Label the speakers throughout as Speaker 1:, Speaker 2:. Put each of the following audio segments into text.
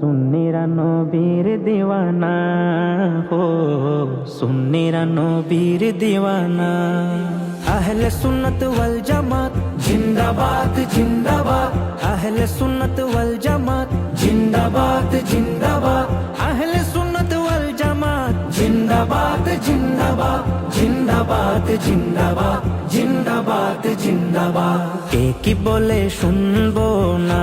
Speaker 1: সুন্নিরা নবীর দিওয়ানা, হো, সুন্নিরা নবীর দিওয়ানা। আহলে সুন্নত ওয়াল জামাত, জিন্দাবাদ জিন্দাবাদ। আহলে সুন্নত ওয়াল জামাত, জিন্দাবাদ জিন্দাবাদ। আহলে সুন্নত ওয়াল জামাত, জিন্দাবাদ জিন্দাবাদ। জিন্দাবাদ জিন্দাবাদ জিন্দাবাদ জিন্দাবাদ। কে কি বলে শুনব না?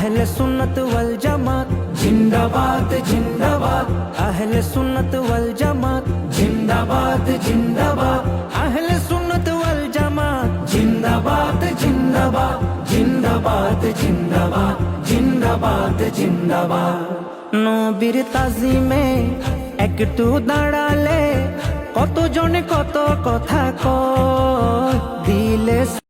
Speaker 1: আহলে সুন্নত ওয়াল জামাত জিন্দাবাদ জিন্দাবাদ আহলে সুন্নত ওয়াল জামাত জিন্দাবাদ জিন্দাবাদ আহলে সুন্নত ওয়াল জামাত জিন্দাবাদ জিন্দাবাদ জিন্দাবাদ জিন্দাবাদ জিন্দাবাদ জিন্দাবাদ নবীর তাজিমে একটু দাঁড়ালে কত জনে কত কথা কয় দিলে